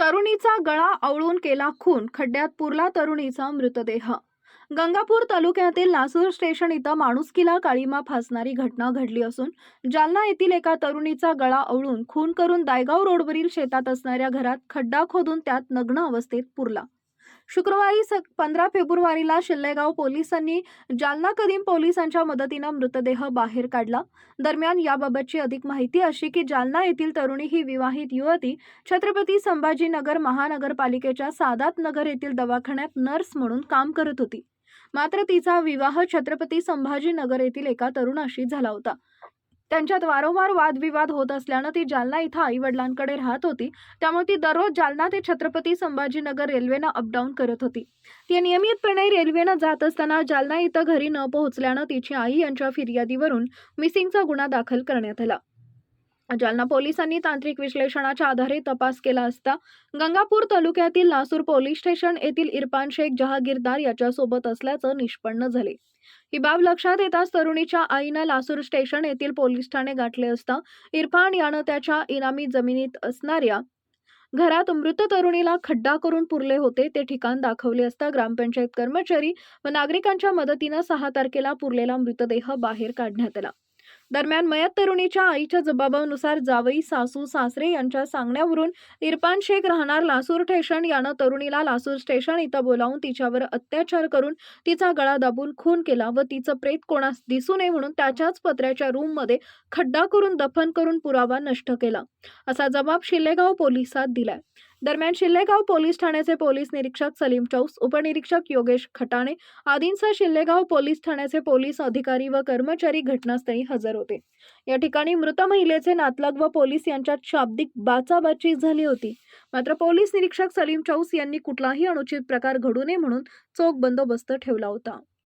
तरुणीचा गळा आवळून केला खून खड्ड्यात पुरला तरुणीचा मृतदेह. गंगापूर तालुक्यातील लासूर स्टेशन इथं माणुसकीला काळीमा फासणारी घटना घडली असून जालना येथील एका तरुणीचा गळा आवळून खून करून दायगाव रोडवरील शेतात असणाऱ्या घरात खड्डा खोदून त्यात नग्न अवस्थेत पुरला. शुक्रवारी स पंधरा फेब्रुवारीला शिल्लेगाव पोलिसांनी जालना कदीम पोलिसांच्या मदतीनं मृतदेह बाहेर काढला. दरम्यान याबाबतची अधिक माहिती अशी की जालना येथील तरुणी ही विवाहित युवती छत्रपती संभाजीनगर महानगरपालिकेच्या सादात नगर येथील दवाखान्यात नर्स म्हणून काम करत होती. मात्र तिचा विवाह छत्रपती संभाजीनगर येथील एका तरुणाशी झाला होता. त्यांच्यात वारंवार वादविवाद होत असल्यानं ती जालना इथं आई वडिलांकडे राहत होती. त्यामुळे ती दररोज जालना ते छत्रपती संभाजीनगर रेल्वेनं अपडाऊन करत होती. ती नियमितपणे रेल्वेनं जात असताना जालना इथं घरी न पोहोचल्यानं तिची आई यांच्या फिर्यादीवरून मिसिंगचा गुन्हा दाखल करण्यात आला. जालना पोलिसांनी तांत्रिक विश्लेषणाच्या आधारे तपास केला असता गंगापूर तालुक्यातील लासूर पोलीस स्टेशन येथील इरफान शेख जहागीरदार याच्यासोबत असल्याचं निष्पन्न झाले. ही बाब लक्षात येताच तरुणीच्या आईनं लासूर स्टेशन येथील पोलीस ठाणे गाठले असता इरफान यानं त्याच्या इनामी जमिनीत असणाऱ्या घरात मृत तरुणीला खड्डा करून पुरले होते ते ठिकाण दाखवले असता ग्रामपंचायत कर्मचारी व नागरिकांच्या मदतीनं सहा तारखेला पुरलेला मृतदेह बाहेर काढण्यात आला. दरम्यान मयत तरुणीच्या आईच्या जबाबानुसार जावई सासू सासरे यांच्या सांगण्यावरून इरफान शेख राहणार लासूर स्टेशन. यानं तरुणीला लासूर स्टेशन इथं बोलावून तिच्यावर अत्याचार करून तिचा गळा दाबून खून केला व तिचं प्रेत कोणास दिसू नये म्हणून त्याच्याच पत्र्याच्या रूममध्ये खड्डा करून दफन करून पुरावा नष्ट केला. असा जबाब शिल्लेगाव पोलिसात दिलाय. दरम्यान शिल्लेगाव पोलीस ठाण्याचे पोलीस निरीक्षक सलीम चौस उपनिरीक्षक योगेश खटाणे आदींसह शिल्लेगाव पोलीस ठाण्याचे पोलीस अधिकारी व कर्मचारी घटनास्थळी हजर होते. या ठिकाणी मृत महिलेचे नातलग व पोलीस यांच्यात शाब्दिक बाचाबाची झाली होती. मात्र पोलीस निरीक्षक सलीम चौस यांनी कुठलाही अनुचित प्रकार घडू नये म्हणून चोख बंदोबस्त ठेवला होता.